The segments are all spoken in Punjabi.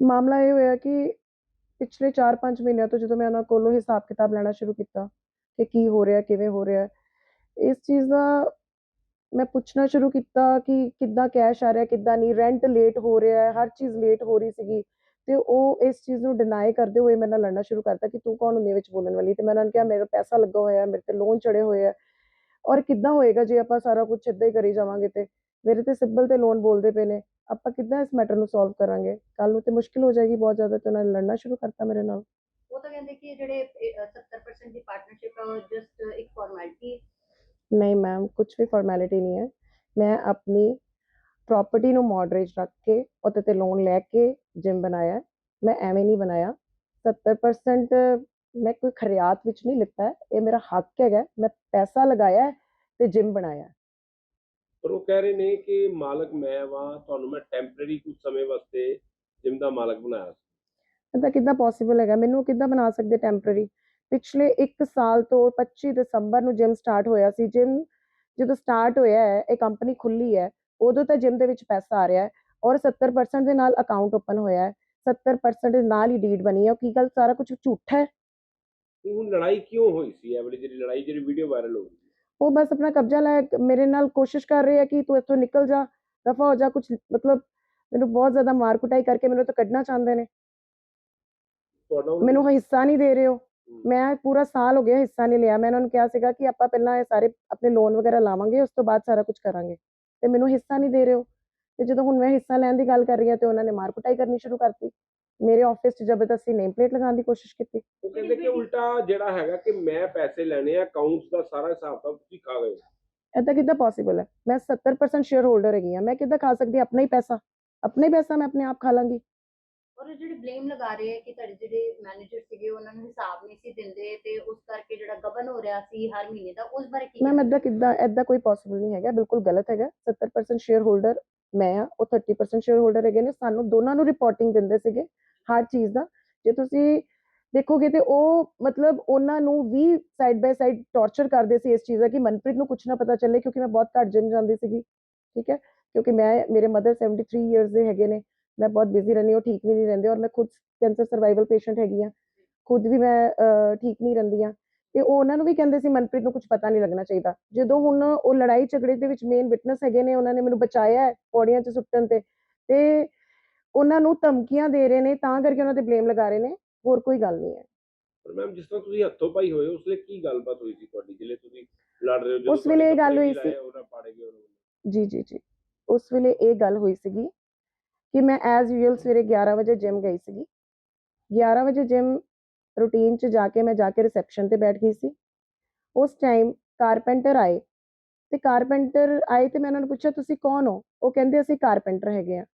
ਮਾਮਲਾ ਇਹ ਹੋਇਆ ਕਿ ਪਿਛਲੇ 4-5 ਮਹੀਨਿਆਂ ਤੋਂ ਜਦੋਂ ਮੈਂ ਉਹਨਾਂ ਕੋਲੋਂ ਹਿਸਾਬ ਕਿਤਾਬ ਲੈਣਾ ਸ਼ੁਰੂ ਕੀਤਾ ਕਿ ਕੀ ਹੋ ਰਿਹਾ, ਕਿਵੇਂ ਹੋ ਰਿਹਾ, ਇਸ ਚੀਜ਼ ਦਾ ਮੈਂ ਪੁੱਛਣਾ ਸ਼ੁਰੂ ਕੀਤਾ ਕਿ ਕਿੱਦਾਂ ਕੈਸ਼ ਆ ਰਿਹਾ, ਕਿੱਦਾਂ ਨਹੀਂ ਰੈਂਟ ਲੇਟ ਹੋ ਰਿਹਾ ਹੈ ਹਰ ਚੀਜ਼ ਲੇਟ ਹੋ ਰਹੀ ਸੀਗੀ ਤੇ ਉਹ ਇਸ ਚੀਜ਼ ਨੂੰ ਡਿਨਾਈ ਕਰਦੇ ਹੋਏ ਮੇਰੇ ਨਾਲ ਲੜਨਾ ਸ਼ੁਰੂ ਕਰਤਾ ਕਿ ਤੂੰ ਕੌਣ ਹੁੰਦੀ ਵਿੱਚ ਬੋਲਣ ਵਾਲੀ? ਤੇ ਮੈਂ ਉਹਨਾਂ ਨੂੰ ਕਿਹਾ, ਮੇਰਾ ਪੈਸਾ ਲੱਗਾ ਹੋਇਆ ਹੈ ਮੇਰੇ ਤੇ ਲੋਨ ਚੜੇ ਹੋਏ ਆ। ਔਰ ਕਿੱਦਾਂ ਹੋਏਗਾ ਜੇ ਆਪਾਂ ਸਾਰਾ ਕੁਝ ਇੱਦਾਂ ਹੀ ਕਰੀ ਜਾਵਾਂਗੇ ਤੇ? ਮੇਰੇ ਤੇ ਸਿਬਲ ਤੇ ਲੋਨ ਬੋਲਦੇ ਪਏ ਨੇ। ਆਪਾਂ ਕਿੱਦਾਂ ਇਸ ਮੈਟਰ ਨੂੰ ਸੋਲਵ ਕਰਾਂਗੇ? ਕੱਲ ਨੂੰ ਤੇ ਮੁਸ਼ਕਿਲ ਹੋ ਜਾਏਗੀ ਬਹੁਤ ਜ਼ਿਆਦਾ ਤੇ ਉਹਨਾਂ ਨੇ ਲੜਨਾ ਸ਼ੁਰੂ ਕਰਤਾ ਮੇਰੇ ਨਾਲ। ਉਹ ਤਾਂ ਕਹਿੰਦੇ ਕਿ ਜਿਹੜੇ ਇਹ, ਅਹ, 70% ਦੀ ਪਾਰਟਨਰਸ਼ਿਪ ਹੈ ਉਹ ਜਸਟ ਇੱਕ ਫਾਰਮੈਲਿਟੀ ਨਹੀਂ ਮੈਮ ਕੁਝ ਵੀ ਫਾਰਮੈਲਿਟੀ ਨਹੀਂ ਹੈ। ਮੈਂ ਆਪਣੀ ਪ੍ਰਾਪਰਟੀ ਨੂੰ ਮੋਡਰੇਜ ਰੱਖ ਕੇ ਉਹਦੇ ਤੇ ਲੋਨ ਲੈ ਕੇ ਜਿਮ ਬਣਾਇਆ। ਮੈਂ ਐਵੇਂ ਨਹੀਂ ਬਣਾਇਆ। 70% ਮੈਂ ਕੋਈ ਖਰਿਆਤ ਵਿੱਚ ਨਹੀਂ ਲਿੱਤਾ ਇਹ ਮੇਰਾ ਹੱਕ ਹੈਗਾ। ਮੈਂ ਪੈਸਾ ਲਗਾਇਆ ਤੇ ਜਿਮ ਬਣਾਇਆ। ਪਰ ਉਹ ਕਹਿ ਰਹੇ ਨੇ ਕਿ ਮਾਲਕ ਮੈਂ ਵਾਂ ਤੁਹਾਨੂੰ ਮੈਂ ਟੈਂਪਰੇਰੀ ਕੁਝ ਸਮੇਂ ਵਾਸਤੇ ਜਿਮ ਦਾ ਮਾਲਕ ਬਣਾਇਆ ਸੀ। ਇਹਦਾ ਕਿੱਦਾਂ ਪੋਸੀਬਲ ਹੈਗਾ? ਮੈਨੂੰ ਕਿੱਦਾਂ ਬਣਾ ਸਕਦੇ ਟੈਂਪਰੇਰੀ ਪਿਛਲੇ 1 ਸਾਲ ਤੋਂ 25 ਦਸੰਬਰ ਨੂੰ ਜਿਮ ਸਟਾਰਟ ਹੋਇਆ ਸੀ। ਜਿਮ ਜਦੋਂ ਸਟਾਰਟ ਹੋਇਆ ਹੈ ਇਹ ਕੰਪਨੀ ਖੁੱਲੀ ਹੈ ਉਦੋਂ ਤਾਂ ਜਿਮ ਦੇ ਵਿੱਚ ਪੈਸਾ ਆ ਰਿਹਾ ਹੈ ਔਰ 70% ਦੇ ਨਾਲ ਅਕਾਊਂਟ ਓਪਨ ਹੋਇਆ ਹੈ। 70% ਦੇ ਨਾਲ ਹੀ ਡੀਡ ਬਣੀ ਹੈ। ਉਹ ਕੀ ਗੱਲ? ਸਾਰਾ ਕੁਝ ਝੂਠਾ ਹੈ? ਤੇ ਹੁਣ ਲੜਾਈ ਕਿਉਂ ਹੋਈ ਸੀ? ਵਾਲੀ ਜਿਹੜੀ ਲੜਾਈ ਜਿਹੜੀ ਵੀਡੀਓ ਵਾਇਰਲ ਹੋ ਗਈ ਉਹ ਬਸ ਆਪਣਾ ਕਬਜ਼ਾ ਲੈ ਮੇਰੇ ਨਾਲ ਕੋਸ਼ਿਸ਼ ਕਰ ਰਹੇ ਆ ਕਿ ਤੂੰ ਇੱਥੋਂ ਨਿਕਲ ਜਾ ਦਫਾ ਹੋ ਜਾ ਕੁਝ ਮਤਲਬ ਮੈਨੂੰ ਬਹੁਤ ਜ਼ਿਆਦਾ ਮਾਰ ਕੁਟਾਈ ਕਰਕੇ ਮੈਨੂੰ ਤਾਂ ਕੱਢਣਾ ਚਾਹੁੰਦੇ ਨੇ। ਮੈਨੂੰ ਹਿੱਸਾ ਨਹੀਂ ਦੇ ਰਹੇ ਹੋ। ਮੈਂ ਪੂਰਾ ਸਾਲ ਹੋ ਗਿਆ ਹਿੱਸਾ ਨਹੀਂ ਲਿਆ। ਮੈਂ ਇਹਨਾਂ ਨੂੰ ਕਿਹਾ ਸੀਗਾ ਕਿ ਆਪਾਂ ਪਹਿਲਾਂ ਇਹ ਸਾਰੇ ਆਪਣੇ ਲੋਨ ਵਗੈਰਾ ਲਾਵਾਂਗੇ ਉਸ ਤੋਂ ਬਾਅਦ ਸਾਰਾ ਕੁਝ ਕਰਾਂਗੇ। ਤੇ ਮੈਨੂੰ ਹਿੱਸਾ ਨਹੀਂ ਦੇ ਰਹੇ ਹੋ ਤੇ ਜਦੋਂ ਹੁਣ ਮੈਂ ਹਿੱਸਾ ਲੈਣ ਦੀ ਗੱਲ ਕਰ ਰਹੀ ਹਾਂ ਤੇ ਉਹਨਾਂ ਨੇ ਮਾਰ ਕੁਟਾਈ ਕਰਨੀ ਸ਼ੁਰੂ ਕਰਤੀ। ਮੇਰੇ ਆਫਿਸ 'ਚ ਜ਼ਬਰਦਸਤੀ ਨੇਮ ਪਲੇਟ ਲਗਾਉਣ ਦੀ ਕੋਸ਼ਿਸ਼ ਕੀਤੀ। ਉਹ ਕਹਿੰਦੇ ਕਿ ਉਲਟਾ ਜਿਹੜਾ ਹੈਗਾ ਕਿ ਮੈਂ ਪੈਸੇ ਲੈਣੇ ਆ ਅਕਾਊਂਟਸ ਦਾ ਸਾਰਾ ਹਿਸਾਬ ਤਾਂ ਤੁਸੀਂ ਖਾ ਗਏ। ਏਦਾਂ ਕਿੱਦਾਂ ਪੋਸੀਬਲ ਹੈ? ਮੈਂ 70% ਸ਼ੇਅਰ ਹੋਲਡਰ ਹੈਗੀ ਹਾਂ ਮੈਂ ਕਿੱਦਾਂ ਖਾ ਸਕਦੀ ਆਪਣਾ ਹੀ ਪੈਸਾ। ਆਪਣਾ ਹੀ ਪੈਸਾ ਮੈਂ ਆਪਣੇ ਆਪ ਖਾ ਲਾਂਗੀ। ਔਰ ਜਿਹੜੇ ਬਲੇਮ ਲਗਾ ਰਹੇ ਹੈ ਕਿ ਤੁਹਾਡੇ ਜਿਹੜੇ ਮੈਨੇਜਰ ਸੀਗੇ ਉਹਨਾਂ ਨੂੰ ਹਿਸਾਬ ਨਹੀਂ ਸੀ ਦਿੰਦੇ ਤੇ ਉਸ ਕਰਕੇ ਜਿਹੜਾ ਗਬਨ ਹੋ ਰਿਹਾ ਸੀ ਹਰ ਮਹੀਨੇ ਦਾ ਉਸ ਬਾਰੇ ਕੀ ਮੈਮ ਏਦਾਂ ਕਿੱਦਾਂ ਏਦਾਂ ਕੋਈ ਪੋਸੀਬਲ ਨਹੀਂ ਹੈਗਾ ਬਿਲਕੁਲ ਗਲਤ ਹੈਗਾ। 70% ਸ਼ੇਅਰ ਹੋਲਡਰ ਮੈਂ ਆ, ਉਹ 30% ਸ਼ੇਅਰ ਹੋਲਡਰ ਹੈਗੇ ਨੇ, ਸਾਨੂੰ ਦੋਨਾਂ ਨੂੰ ਰਿਪੋਰਟਿੰਗ ਦਿੰਦੇ ਸੀਗੇ ਹਰ ਚੀਜ਼ ਦਾ। ਜੇ ਤੁਸੀਂ ਦੇਖੋਗੇ ਤੇ ਉਹ ਮਤਲਬ ਉਹਨਾਂ ਨੂੰ ਵੀ ਸਾਈਡ ਬਾਈ ਸਾਈਡ ਟੌਰਚਰ ਕਰਦੇ ਸੀ ਇਸ ਚੀਜ਼ ਦਾ ਕਿ ਮਨਪ੍ਰੀਤ ਨੂੰ ਕੁਝ ਨਾ ਪਤਾ ਚੱਲੇ ਕਿਉਂਕਿ ਮੈਂ ਬਹੁਤ ਘੱਟ ਜਿਮ ਜਾਂਦੀ ਸੀਗੀ, ਠੀਕ ਹੈ? ਕਿਉਂਕਿ ਮੈਂ, ਮੇਰੇ ਮਦਰ 73 ਇਅਰਸ ਦੇ ਹੈਗੇ ਨੇ, ਮੈਂ ਬਹੁਤ ਬਿਜ਼ੀ ਰਹਿੰਦੀ ਹਾਂ, ਉਹ ਠੀਕ ਵੀ ਨਹੀਂ ਰਹਿੰਦੇ ਔਰ ਮੈਂ ਖੁਦ ਕੈਂਸਰ ਸਰਵਾਈਵਲ ਪੇਸ਼ੈਂਟ ਹੈਗੀ ਆ ਖੁਦ ਵੀ ਮੈਂ ਠੀਕ ਨਹੀਂ ਰਹਿੰਦੀ ਆ ਤੇ ਉਹ ਉਹਨਾਂ ਨੂੰ ਵੀ ਕਹਿੰਦੇ ਸੀ ਮਨਪ੍ਰੀਤ ਨੂੰ ਕੁਝ ਪਤਾ ਨਹੀਂ ਲੱਗਣਾ ਚਾਹੀਦਾ। ਜਦੋਂ ਹੁਣ ਉਹ ਲੜਾਈ ਝਗੜੇ ਦੇ ਵਿੱਚ ਮੇਨ ਵਿਟਨੈਸ ਹੈਗੇ ਨੇ ਉਹਨਾਂ ਨੇ ਮੈਨੂੰ ਬਚਾਇਆ ਹੈ ਪੌੜੀਆਂ 'ਚ ਸੁੱਟਣ ਤੇ। ਤੇ ਉਹਨਾਂ ਨੂੰ ਧਮਕੀਆਂ ਦੇ ਰਹੇ ਨੇ ਤਾਂ ਕਰਕੇ ਉਹਨਾਂ ਤੇ ਬਲੇਮ ਲਗਾ ਰਹੇ ਨੇ। ਹੋਰ ਕੋਈ ਗੱਲ ਨਹੀਂ ਹੈ। ਪਰ ਮੈਮ ਜਿਸ ਤਰ੍ਹਾਂ ਤੁਸੀਂ ਹੱਥੋਂ ਪਾਈ ਹੋਏ ਉਸ ਲਈ ਕੀ ਗੱਲਬਾਤ ਹੋਈ ਸੀ ਤੁਹਾਡੀ? ਜਿਹੜੇ ਤੁਸੀਂ ਲੜ ਰਹੇ ਹੋ ਉਸ ਵੇਲੇ ਇਹ ਗੱਲ ਹੋਈ ਸੀ। ਜੀ ਜੀ ਜੀ। ਉਸ ਵੇਲੇ ਇਹ ਗੱਲ ਹੋਈ ਸੀਗੀ ਕਿ ਮੈਂ ਐਜ਼ ਯੂਜੂਅਲ ਸਵੇਰੇ 11 ਵਜੇ ਜਿਮ ਗਈ ਸੀਗੀ। 11 ਵਜੇ ਜਿਮ ਰੂਟੀਨ 'ਚ ਜਾ ਕੇ ਮੈਂ ਜਾ ਕੇ ਰਿਸੈਪਸ਼ਨ ਤੇ ਬੈਠ ਗਈ ਸੀ। ਉਸ ਟਾਈਮ ਕਾਰਪੈਂਟਰ ਆਏ। ਤੇ ਕਾਰਪੈਂਟਰ ਆਏ ਤੇ ਮੈਂ ਉਹਨਾਂ ਨੂੰ ਪੁੱਛਿਆ, ਤੁਸੀਂ ਕੌਣ ਹੋ? ਉਹ ਕਹਿੰਦੇ, ਅਸੀਂ ਕਾਰਪੈਂਟਰ ਹੈਗੇ ਆ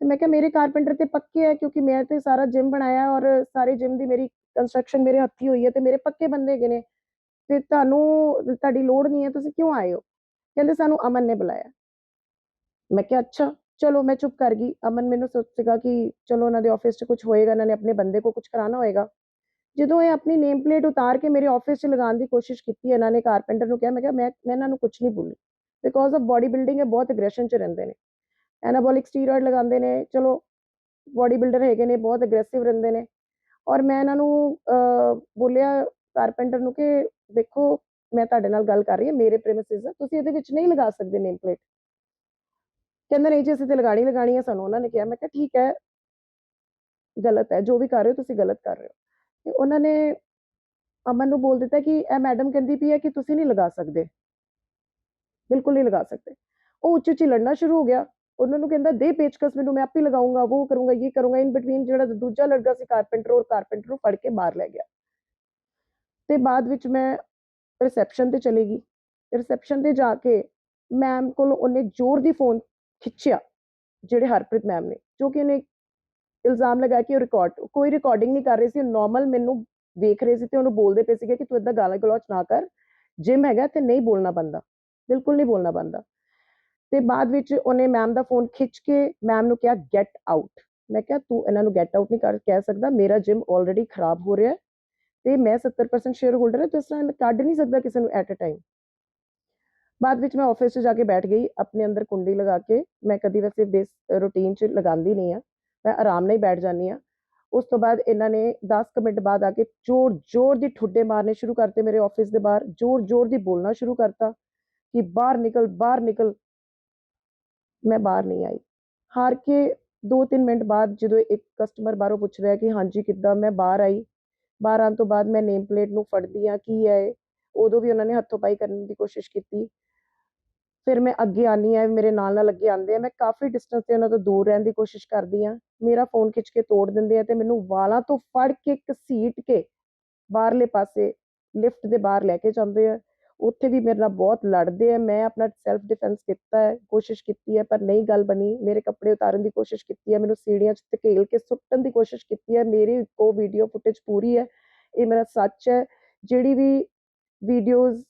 ਤੇ ਮੈਂ ਕਿਹਾ, ਮੇਰੇ ਕਾਰਪੈਂਟਰ ਤੇ ਪੱਕੇ ਆ, ਕਿਉਂਕਿ ਮੈਂ ਤੇ ਸਾਰਾ ਜਿਮ ਬਣਾਇਆ ਔਰ ਸਾਰੇ ਜਿਮ ਦੀ ਮੇਰੀ ਕੰਸਟਰਕਸ਼ਨ ਮੇਰੇ ਹੱਥੀ ਹੋਈ ਹੈ ਤੇ ਮੇਰੇ ਪੱਕੇ ਬੰਦੇ ਹੈਗੇ ਨੇ। ਤੇ ਤੁਹਾਨੂੰ, ਤੁਹਾਡੀ ਲੋੜ ਨਹੀਂ ਹੈ, ਤੁਸੀਂ ਕਿਉਂ ਆਏ ਹੋ? ਕਹਿੰਦੇ, ਸਾਨੂੰ ਅਮਨ ਨੇ ਬੁਲਾਇਆ। ਮੈਂ ਕਿਹਾ, ਅੱਛਾ, ਚਲੋ ਮੈਂ ਚੁੱਪ ਕਰ ਗਈ। ਅਮਨ ਮੈਨੂੰ ਸੋਚ ਸੀਗਾ ਕਿ ਚਲੋ ਉਹਨਾਂ ਦੇ ਆਫਿਸ 'ਚ ਕੁਝ ਹੋਏਗਾ ਇਹਨਾਂ ਨੇ ਆਪਣੇ ਬੰਦੇ ਕੋ ਕੁਝ ਕਰਾਣਾ ਹੋਏਗਾ। ਜਦੋਂ ਇਹ ਆਪਣੀ ਨੇਮ ਪਲੇਟ ਉਤਾਰ ਕੇ ਮੇਰੇ ਆਫਿਸ 'ਚ ਲਗਾਉਣ ਦੀ ਕੋਸ਼ਿਸ਼ ਕੀਤੀ, ਇਹਨਾਂ ਨੇ ਕਾਰਪੈਂਟਰ ਨੂੰ ਕਿਹਾ, ਮੈਂ ਕਿਹਾ, ਮੈਂ ਮੈਂ ਇਹਨਾਂ ਨੂੰ ਕੁਝ ਨਹੀਂ ਬੋਲੀ ਬਿਕੋਜ਼ ਆਫ ਬਾਡੀ ਬਿਲਡਿੰਗ ਇਹ ਬਹੁਤ ਐਗਰੈਸ਼ਨ 'ਚ ਰਹਿੰਦੇ ਨੇ ਐਨਾਬੋਲਿਕ ਸਟੀਰੋਇਡ ਲਗਾਉਂਦੇ ਨੇ, ਚਲੋ ਬਾਡੀ ਬਿਲਡਰ ਹੈਗੇ ਨੇ, ਬਹੁਤ ਐਗਰੈਸਿਵ ਰਹਿੰਦੇ ਨੇ ਔਰ ਮੈਂ ਇਹਨਾਂ ਨੂੰ ਬੋਲਿਆ ਕਾਰਪੈਂਟਰ ਨੂੰ ਕਿ ਦੇਖੋ, ਮੈਂ ਤੁਹਾਡੇ ਨਾਲ ਗੱਲ ਕਰ ਰਹੀ ਹਾਂ, ਮੇਰੇ ਪ੍ਰੈਮਿਸਿਸ ਆ, ਤੁਸੀਂ ਇਹਦੇ ਵਿੱਚ ਨਹੀਂ ਲਗਾ ਸਕਦੇ ਨੇਮ ਪਲੇਟ ਕਹਿੰਦਾ ਨਹੀਂ ਜੀ, ਅਸੀਂ ਤੇ ਲਗਾਣੀ ਲਗਾਣੀ ਹੈ ਸਾਨੂੰ ਉਹਨਾਂ ਨੇ ਕਿਹਾ, ਮੈਂ ਕਿਹਾ, ਠੀਕ ਹੈ, ਗਲਤ ਹੈ, ਜੋ ਵੀ ਕਰ ਰਹੇ ਹੋ, ਤੁਸੀਂ ਗਲਤ ਕਰ ਰਹੇ ਹੋ। ਤੇ ਉਹਨਾਂ ਨੇ ਅਮਨ ਨੂੰ ਬੋਲ ਦਿੱਤਾ ਕਿ ਇਹ ਮੈਡਮ ਕਹਿੰਦੀ ਪਈ ਹੈ ਕਿ ਤੁਸੀਂ ਨਹੀਂ ਲਗਾ ਸਕਦੇ। ਬਿਲਕੁਲ ਨਹੀਂ ਲਗਾ ਸਕਦੇ। ਉਹ ਉੱਚੀ ਉੱਚੀ ਲੜਨਾ ਸ਼ੁਰੂ ਹੋ ਗਿਆ। ਉਹਨਾਂ ਨੂੰ ਕਹਿੰਦਾ, ਦੇ ਪੇਚਕਸ ਮੈਨੂੰ, ਮੈਂ ਆਪੇ ਲਗਾਉਂਗਾ, ਉਹ ਕਰੂੰਗਾ, ਇਹ ਕਰੂੰਗਾ। ਇਨ ਬਿਟਵੀਨ ਜਿਹੜਾ ਦੂਜਾ ਲੜਕਾ ਸੀ ਕਾਰਪੈਂਟਰ ਔਰ ਕਾਰਪੈਂਟਰ ਨੂੰ ਫੜ ਕੇ ਬਾਹਰ ਲੈ ਗਿਆ। ਤੇ ਬਾਅਦ ਵਿੱਚ ਮੈਂ ਰਿਸੈਪਸ਼ਨ ਤੇ ਚਲੀ ਗਈ। ਰਿਸੈਪਸ਼ਨ ਤੇ ਜਾ ਕੇ ਮੈਮ ਕੋਲ ਉਹਨੇ ਜ਼ੋਰ ਦੀ ਫੋਨ ਖਿੱਚਿਆ, ਜਿਹੜੇ ਹਰਪ੍ਰੀਤ ਮੈਮ ਨੇ, ਜੋ ਕਿ ਉਹਨੇ ਇਲਜ਼ਾਮ ਲਗਾ ਕੇ ਉਹ ਰਿਕਾਰਡ ਕੋਈ ਰਿਕਾਰਡਿੰਗ ਨਹੀਂ ਕਰ ਰਹੀ ਸੀ ਨਾਰਮਲ ਮੈਨੂੰ ਵੇਖ ਰਹੇ ਸੀ ਤੇ ਉਹਨੂੰ ਬੋਲਦੇ ਪਏ ਸੀਗੇ ਕਿ ਤੂੰ ਇਦਾਂ ਗਾਲਾਂ ਗਲੋਚ ਨਾ ਕਰ ਜਿਮ ਹੈਗਾ ਤੇ ਨਹੀਂ ਬੋਲਣਾ ਬੰਦਾ, ਬਿਲਕੁਲ ਨਹੀਂ ਬੋਲਣਾ ਬੰਦਾ। ਤੇ ਬਾਅਦ ਵਿੱਚ ਉਹਨੇ ਮੈਮ ਦਾ ਫੋਨ ਖਿੱਚ ਕੇ ਮੈਮ ਨੂੰ ਕਿਹਾ ਗੈਟ ਆਊਟ ਮੈਂ ਕਿਹਾ, ਤੂੰ ਇਹਨਾਂ ਨੂੰ ਗੈਟ ਆਊਟ ਨਹੀਂ ਕਰ, ਕਹਿ ਸਕਦਾ, ਮੇਰਾ ਜਿਮ ਆਲਰੇਡੀ ਖਰਾਬ ਹੋ ਰਿਹਾ ਤੇ ਮੈਂ 70% ਸ਼ੇਅਰ ਹੋਲਡਰ ਹਾਂ, ਤੇ ਇਸ ਤਰ੍ਹਾਂ ਮੈਂ ਕੱਢ ਨਹੀਂ ਸਕਦਾ ਕਿਸੇ ਨੂੰ ਐਟ ਅ ਟਾਈਮ ਬਾਅਦ ਵਿੱਚ ਮੈਂ ਆਫਿਸ 'ਚ ਜਾ ਕੇ ਬੈਠ ਗਈ, ਆਪਣੇ ਅੰਦਰ ਕੁੰਡੀ ਲਗਾ ਕੇ, ਮੈਂ ਕਦੀ ਵੈਸੇ ਬੇਸ ਰੂਟੀਨ 'ਚ ਲਗਾਉਂਦੀ ਨਹੀਂ ਆ ਮੈਂ ਆਰਾਮ ਨਾਲ ਹੀ ਬੈਠ ਜਾਂਦੀ ਹਾਂ। ਉਸ ਤੋਂ ਬਾਅਦ ਇਹਨਾਂ ਨੇ 10 ਕੁ ਮਿੰਟ ਬਾਅਦ ਆ ਕੇ ਜ਼ੋਰ ਜ਼ੋਰ ਦੀ ਠੁੱਡੇ ਮਾਰਨੇ ਸ਼ੁਰੂ ਕਰਤੇ ਮੇਰੇ ਆਫਿਸ ਦੇ ਬਾਹਰ। ਜ਼ੋਰ ਜ਼ੋਰ ਦੀ ਬੋਲਣਾ ਸ਼ੁਰੂ ਕਰਤਾ ਕਿ ਬਾਹਰ ਨਿਕਲ ਬਾਹਰ ਨਿਕਲ। ਮੈਂ ਬਾਹਰ ਨਹੀਂ ਆਈ। ਹਾਰ ਕੇ 2-3 ਮਿੰਟ ਬਾਅਦ ਜਦੋਂ ਇੱਕ ਕਸਟਮਰ ਬਾਹਰੋਂ ਪੁੱਛ ਰਿਹਾ ਕਿ ਹਾਂਜੀ ਕਿੱਦਾਂ? ਮੈਂ ਬਾਹਰ ਆਈ। ਬਾਹਰ ਆਉਣ ਤੋਂ ਬਾਅਦ ਮੈਂ ਨੇਮ ਪਲੇਟ ਨੂੰ ਫੜਦੀ ਆ ਕੀ ਹੈ ਉਦੋਂ ਵੀ ਉਹਨਾਂ ਨੇ ਹੱਥੋਂ ਪਾਈ ਕਰਨ ਦੀ ਕੋਸ਼ਿਸ਼ ਕੀਤੀ। ਫਿਰ ਮੈਂ ਅੱਗੇ ਆਨੀ ਆ ਮੇਰੇ ਨਾਲ ਨਾਲ ਅੱਗੇ ਆਉਂਦੇ ਆ, ਮੈਂ ਕਾਫੀ ਡਿਸਟੈਂਸ ਤੇ ਉਹਨਾਂ ਤੋਂ ਦੂਰ ਰਹਿਣ ਦੀ ਕੋਸ਼ਿਸ਼ ਕਰਦੀ ਆ ਮੇਰਾ ਫੋਨ ਖਿੱਚ ਕੇ ਤੋੜ ਦਿੰਦੇ ਆ ਤੇ ਮੈਨੂੰ ਵਾਲਾਂ ਤੋਂ ਫੜ ਕੇ ਘਸੀਟ ਕੇ ਬਾਹਰਲੇ ਪਾਸੇ ਲਿਫਟ ਦੇ ਬਾਹਰ ਲੈ ਕੇ ਜਾਂਦੇ ਆ। ਉੱਥੇ ਵੀ ਮੇਰੇ ਨਾਲ ਬਹੁਤ ਲੜਦੇ ਆ, ਮੈਂ ਆਪਣਾ ਸੈਲਫ ਡਿਫੈਂਸ ਕੀਤਾ ਹੈ, ਕੋਸ਼ਿਸ਼ ਕੀਤੀ ਹੈ, ਪਰ ਨਹੀਂ ਗੱਲ ਬਣੀ। ਮੇਰੇ ਕੱਪੜੇ ਉਤਾਰਨ ਦੀ ਕੋਸ਼ਿਸ਼ ਕੀਤੀ ਹੈ, ਮੈਨੂੰ ਸੀੜੀਆਂ 'ਚ ਧਕੇਲ ਕੇ ਸੁੱਟਣ ਦੀ ਕੋਸ਼ਿਸ਼ ਕੀਤੀ ਹੈ, ਮੇਰੀ ਉਹ ਵੀਡੀਓ ਫੁਟੇਜ ਪੂਰੀ ਹੈ, ਇਹ ਮੇਰਾ ਸੱਚ ਹੈ। ਜਿਹੜੀ ਵੀ ਵੀਡੀਓਜ਼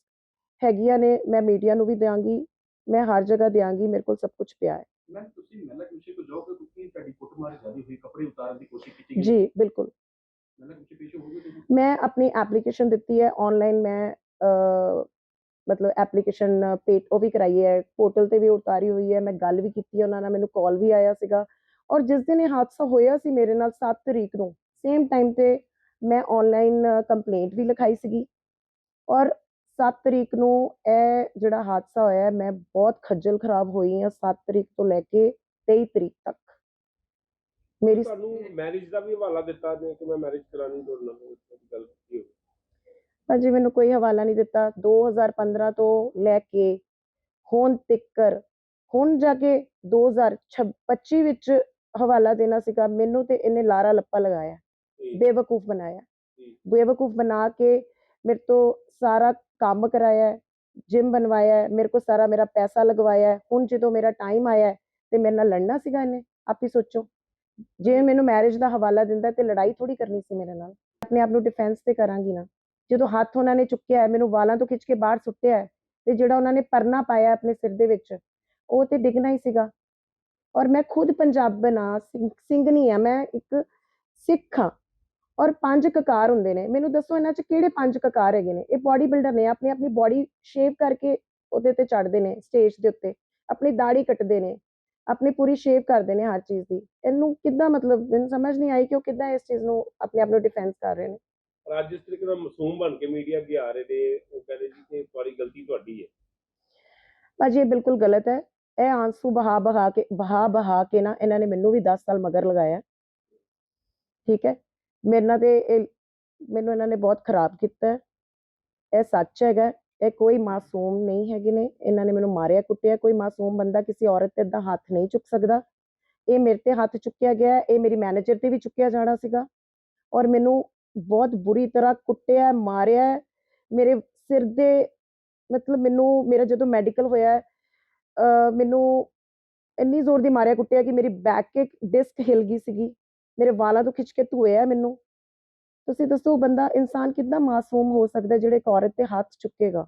ਹੈਗੀਆਂ ਨੇ, ਮੈਂ ਮੀਡੀਆ ਨੂੰ ਵੀ ਦਿਆਂਗੀ। ਮੈਂ ਹਰ ਜਗ੍ਹਾ ਦਿਆਂਗੀ ਮੇਰੇ ਕੋਲ ਸਭ ਕੁਝ ਪਿਆ ਹੈ। ਮੈਂ ਤੁਸੀਂ ਮਹਿਲਾ ਕਮਿਸ਼ਨ ਕੋਲ ਜਾਓਗੇ ਕਿਉਂਕਿ ਤੁਹਾਡੀ ਕੁੱਟਮਾਰ ਜ਼ਿਆਦਾ ਹੋਈ ਕੱਪੜੇ ਉਤਾਰਨ ਦੀ ਕੋਸ਼ਿਸ਼ ਕੀਤੀ ਗਈ। ਜੀ ਬਿਲਕੁਲ। ਮੈਂ ਆਪਣੀ ਐਪਲੀਕੇਸ਼ਨ ਦਿੱਤੀ ਹੈ ਆਨਲਾਈਨ ਮੈਂ ਮਤਲਬ ਐਪਲੀਕੇਸ਼ਨ ਪੇਟ ਉਹ ਵੀ ਕਰਾਈ ਹੈ ਪੋਰਟਲ ਤੇ ਵੀ ਉਤਾਰੀ ਹੋਈ ਹੈ ਮੈਂ ਗੱਲ ਵੀ ਕੀਤੀ ਉਹਨਾਂ ਨਾਲ ਮੈਨੂੰ ਕਾਲ ਵੀ ਆਇਆ ਸੀਗਾ। ਔਰ ਜਿਸ ਦਿਨ ਇਹ ਹਾਦਸਾ ਹੋਇਆ ਸੀ ਮੇਰੇ ਨਾਲ 7 ਤਰੀਕ ਨੂੰ ਸੇਮ ਟਾਈਮ ਤੇ ਮੈਂ ਆਨਲਾਈਨ ਕੰਪਲੇਂਟ ਵੀ ਲਿਖਾਈ ਸੀਗੀ। ਔਰ 7 ਤਰੀਕ ਨੂੰ ਇਹ ਜਿਹੜਾ ਹਾਦਸਾ ਹੋਇਆ ਮੈਂ ਬਹੁਤ ਖੱਜਲ ਖਰਾਬ ਹੋਈ ਹਾਂ 7 ਤਰੀਕ ਤੋਂ ਲੈ ਕੇ 23 ਤਰੀਕ ਤੱਕ। ਮੇਰੀ ਤੁਹਾਨੂੰ ਮੈਰਿਜ ਦਾ ਵੀ ਹਵਾਲਾ ਦਿੱਤਾ ਨੇ ਕਿ ਮੈਂ ਮੈਰਿਜ ਕਰਾਣੀ ਤੁਹਾਡੇ ਨਾਲ ਗੱਲ ਕੀਤੀ ਹੋਈ ਭਾਜੀ ਮੈਨੂੰ ਕੋਈ ਹਵਾਲਾ ਨਹੀਂ ਦਿੱਤਾ। 2015 ਤੋਂ ਲੈ ਕੇ ਹੁਣ ਤੱਕਰ ਹੁਣ ਜਾ ਕੇ 2025 ਵਿੱਚ ਹਵਾਲਾ ਦੇਣਾ ਸੀਗਾ ਮੈਨੂੰ ਤੇ ਇਹਨੇ ਲਾਰਾ ਲੱਪਾ ਲਗਾਇਆ ਬੇਵਕੂਫ ਬਣਾਇਆ। ਬੇਵਕੂਫ ਬਣਾ ਕੇ ਮੇਰੇ ਤੋਂ ਸਾਰਾ ਕੰਮ ਕਰਾਇਆ ਜਿਮ ਬਣਵਾਇਆ ਮੇਰੇ ਕੋ ਸਾਰਾ ਮੇਰਾ ਪੈਸਾ ਲਗਵਾਇਆ ਹੁਣ ਜਦੋਂ ਮੇਰਾ ਟਾਈਮ ਆਇਆ ਤੇ ਮੇਰੇ ਨਾਲ ਲੜਨਾ ਸੀਗਾ ਇਹਨੇ, ਆਪ ਹੀ ਸੋਚੋ। ਜੇ ਮੈਨੂੰ ਮੈਰਿਜ ਦਾ ਹਵਾਲਾ ਦਿੰਦਾ ਤੇ ਲੜਾਈ ਥੋੜੀ ਕਰਨੀ ਸੀ ਮੇਰੇ ਨਾਲ ਆਪਣੇ ਆਪ ਨੂੰ ਡਿਫੈਂਸ ਤੇ ਕਰਾਂਗੀ ਨਾ। ਜਦੋਂ ਹੱਥ ਉਹਨਾਂ ਨੇ ਚੁੱਕਿਆ ਮੈਨੂੰ ਵਾਲਾਂ ਤੋਂ ਖਿੱਚ ਕੇ ਬਾਹਰ ਸੁੱਟਿਆ ਤੇ ਜਿਹੜਾ ਉਹਨਾਂ ਨੇ ਪਰਨਾ ਪਾਇਆ ਆਪਣੇ ਸਿਰ ਦੇ ਵਿੱਚ, ਉਹ ਤੇ ਡਿੱਗਣਾ ਹੀ ਸੀਗਾ। ਔਰ ਮੈਂ ਖੁਦ ਪੰਜਾਬ ਆ ਸਿੰਘਣੀ ਆ ਮੈਂ ਇੱਕ ਸਿੱਖ ਹਾਂ। ਔਰ ਪੰਜ ਕਕਾਰ ਹੁੰਦੇ ਨੇ। ਮੈਨੂੰ ਦੱਸੋ ਇਹਨਾਂ 'ਚ ਕਿਹੜੇ ਪੰਜ ਕਕਾਰ ਹੈਗੇ ਨੇ? ਇਹ ਬਾਡੀ ਬਿਲਡਰ ਨੇ ਆਪਣੀ ਆਪਣੀ ਬਾਡੀ ਸ਼ੇਪ ਕਰਕੇ ਉਹਦੇ ਤੇ ਚੜ੍ਹਦੇ ਨੇ ਸਟੇਜ ਦੇ ਉੱਤੇ। ਆਪਣੀ ਦਾੜੀ ਕੱਟਦੇ ਨੇ ਆਪਣੀ ਪੂਰੀ ਸ਼ੇਪ ਕਰਦੇ ਨੇ ਹਰ ਚੀਜ਼ ਦੀ। ਇਹਨੂੰ ਕਿੱਦਾਂ ਮਤਲਬ ਮੈਨੂੰ ਸਮਝ ਨਹੀਂ ਆਈ ਕਿ ਉਹ ਕਿੱਦਾਂ ਇਸ ਚੀਜ਼ ਨੂੰ ਆਪਣੇ ਆਪ ਨੂੰ ਡਿਫੈਂਸ ਕਰ ਰਹੇ ਨੇ। ਪਰ ਅੱਜ ਇਸ ਤਰੀਕੇ ਨਾਲ ਮਾਸੂਮ ਬਣ ਕੇ ਮੀਡੀਆ ਅੱਗੇ ਆ ਰਹੇ ਨੇ ਉਹ ਕਹਿੰਦੇ ਜੀ ਕਿ ਤੁਹਾਡੀ ਗਲਤੀ ਤੁਹਾਡੀ ਹੈ। ਭਾਜੀ ਇਹ ਬਿਲਕੁਲ ਗਲਤ ਹੈ। ਇਹ ਆਂਸੂ ਬਹਾ ਬਹਾ ਕੇ ਬਹਾ ਬਹਾ ਕੇ ਨਾ ਇਹਨਾਂ ਨੇ ਮੈਨੂੰ ਵੀ 10 ਸਾਲ ਮਗਰ ਲਗਾਇਆ। ਠੀਕ ਹੈ? ਮੇਰੇ ਨਾਲ ਤੇ ਇਹ ਮੈਨੂੰ ਇਹਨਾਂ ਨੇ ਬਹੁਤ ਖਰਾਬ ਕੀਤਾ। ਹੈ। ਇਹ ਸੱਚ ਹੈਗਾ ਇਹ ਕੋਈ ਮਾਸੂਮ ਨਹੀਂ ਹੈਗੇ ਨੇ। ਇਹਨਾਂ ਨੇ ਮੈਨੂੰ ਮਾਰਿਆ ਕੁੱਟਿਆ। ਕੋਈ ਮਾਸੂਮ ਬੰਦਾ ਕਿਸੇ ਔਰਤ ਤੇ ਏਦਾਂ ਹੱਥ ਨਹੀਂ ਚੁੱਕ ਸਕਦਾ। ਇਹ ਮੇਰੇ ਤੇ ਹੱਥ ਚੁੱਕਿਆ ਗਿਆ ਹੈ, ਇਹ ਮੇਰੀ ਮੈਨੇਜਰ ਤੇ ਵੀ ਚੁੱਕਿਆ ਜਾਣਾ ਸੀਗਾ। ਔਰ ਮੈਨੂੰ ਬਹੁਤ ਬੁਰੀ ਤਰ੍ਹਾਂ ਕੁੱਟਿਆ ਮਾਰਿਆ। ਹੈ। ਮੇਰੇ ਸਿਰ ਦੇ ਮਤਲਬ ਮੈਨੂੰ ਮੇਰਾ ਜਦੋਂ ਮੈਡੀਕਲ ਹੋਇਆ ਹੈ, ਅਹ ਮੈਨੂੰ ਇੰਨੀ ਜ਼ੋਰ ਦੀ ਮਾਰਿਆ ਕੁੱਟਿਆ ਕਿ ਮੇਰੀ ਬੈਕ ਡਿਸਕ ਹਿਲ ਗਈ ਸੀਗੀ। ਮੇਰੇ ਵਾਲਾਂ ਤੋਂ ਖਿੱਚ ਕੇ ਆ ਮੈਨੂੰ। ਤੁਸੀਂ ਦੱਸੋ ਬੰਦਾ ਇਨਸਾਨ ਕਿੱਦਾਂ ਮਾਸੂਮ ਹੋ ਸਕਦਾ ਜਿਹੜੇ ਇੱਕ ਔਰਤ ਤੇ ਹੱਥ ਚੁੱਕੇਗਾ?